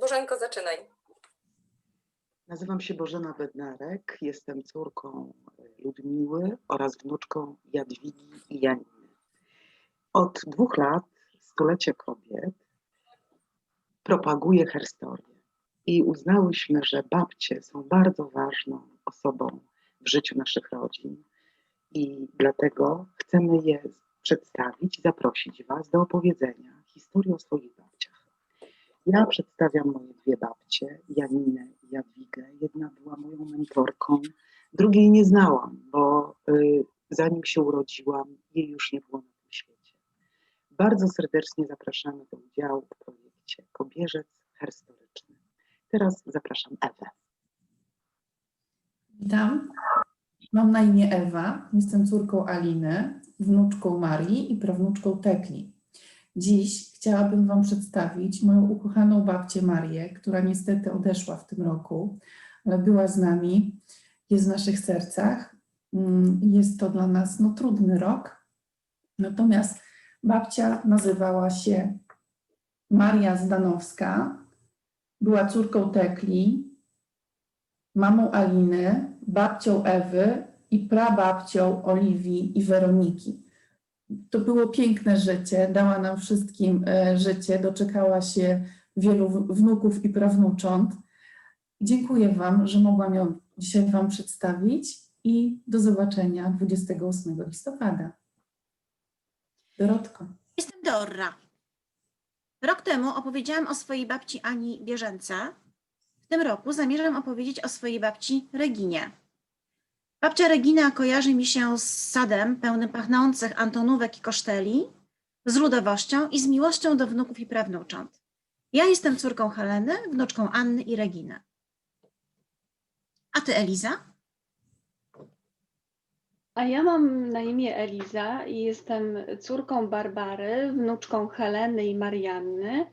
Bożenko, zaczynaj. Nazywam się Bożena Bednarek, jestem córką Ludmiły oraz wnuczką Jadwigi i Janiny. Od dwóch lat, stulecie kobiet, propaguję herstorię i uznałyśmy, że babcie są bardzo ważną osobą w życiu naszych rodzin i dlatego chcemy je przedstawić, zaprosić Was do opowiedzenia historii o swoich babciach. Ja przedstawiam moje dwie babcie, Janinę i Jadwigę. Jedna była moją mentorką, drugiej nie znałam, bo y, zanim się urodziłam, jej już nie było na tym świecie. Bardzo serdecznie zapraszamy do udziału w projekcie Kobierzec Herstoryczny. Teraz zapraszam Ewę. Witam. Mam na imię Ewa, jestem córką Aliny, wnuczką Marii i prawnuczką Tekli. Dziś chciałabym Wam przedstawić moją ukochaną babcię Marię, która niestety odeszła w tym roku, ale była z nami, jest w naszych sercach. Mm, Jest to dla nas no, trudny rok. Natomiast babcia nazywała się Maria Zdanowska, była córką Tekli, mamą Aliny, babcią Ewy i prababcią Oliwii i Weroniki. To było piękne życie, dała nam wszystkim e, życie, doczekała się wielu wnuków i prawnucząt. Dziękuję Wam, że mogłam ją dzisiaj Wam przedstawić i do zobaczenia 28 listopada. Dorotko. Jestem Dorra. Rok temu opowiedziałam o swojej babci Ani Bieżęce. W tym roku zamierzam opowiedzieć o swojej babci Reginie. Babcia Regina kojarzy mi się z sadem pełnym pachnących antonówek i koszteli, z ludowością i z miłością do wnuków i prawnucząt. Ja jestem córką Heleny, wnuczką Anny i Reginy. A ty, Eliza? A ja mam na imię Eliza i jestem córką Barbary, wnuczką Heleny i Marianny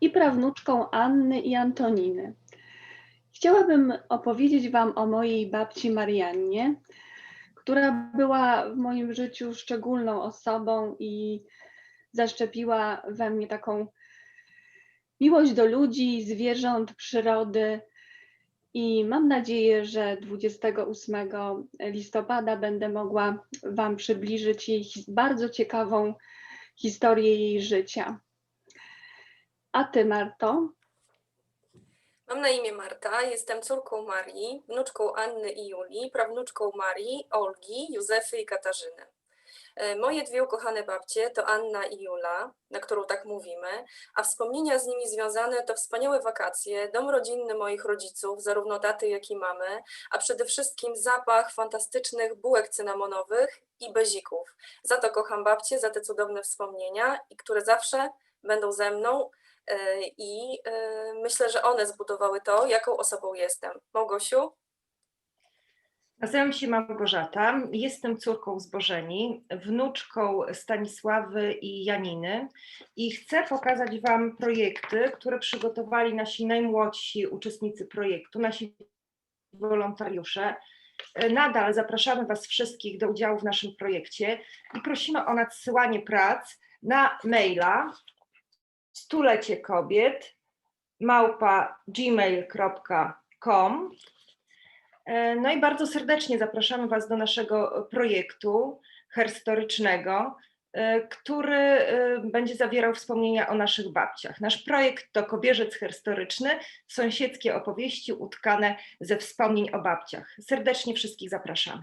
i prawnuczką Anny i Antoniny. Chciałabym opowiedzieć Wam o mojej babci Mariannie, która była w moim życiu szczególną osobą i zaszczepiła we mnie taką miłość do ludzi, zwierząt, przyrody. I mam nadzieję, że 28 listopada będę mogła Wam przybliżyć jej bardzo ciekawą historię jej życia. A Ty, Marto? Mam na imię Marta, jestem córką Marii, wnuczką Anny i Julii, prawnuczką Marii, Olgi, Józefy i Katarzyny. E, Moje dwie ukochane babcie to Anna i Jula, na którą tak mówimy, a wspomnienia z nimi związane to wspaniałe wakacje, dom rodzinny moich rodziców, zarówno taty, jak i mamy, a przede wszystkim zapach fantastycznych bułek cynamonowych i bezików. Za to kocham babcie, za te cudowne wspomnienia, i które zawsze będą ze mną i e, myślę, że one zbudowały to, jaką osobą jestem. Małgosiu? Nazywam się Małgorzata, jestem córką Zbożeni, wnuczką Stanisławy i Janiny i chcę pokazać Wam projekty, które przygotowali nasi najmłodsi uczestnicy projektu, nasi wolontariusze. Nadal zapraszamy Was wszystkich do udziału w naszym projekcie i prosimy o nadsyłanie prac na maila stulecie kobiet małpa gmail.com E, No i bardzo serdecznie zapraszamy Was do naszego projektu herstorycznego, e, który e, będzie zawierał wspomnienia o naszych babciach. Nasz projekt to Kobierzec Herstoryczny, sąsiedzkie opowieści utkane ze wspomnień o babciach. Serdecznie wszystkich zapraszamy.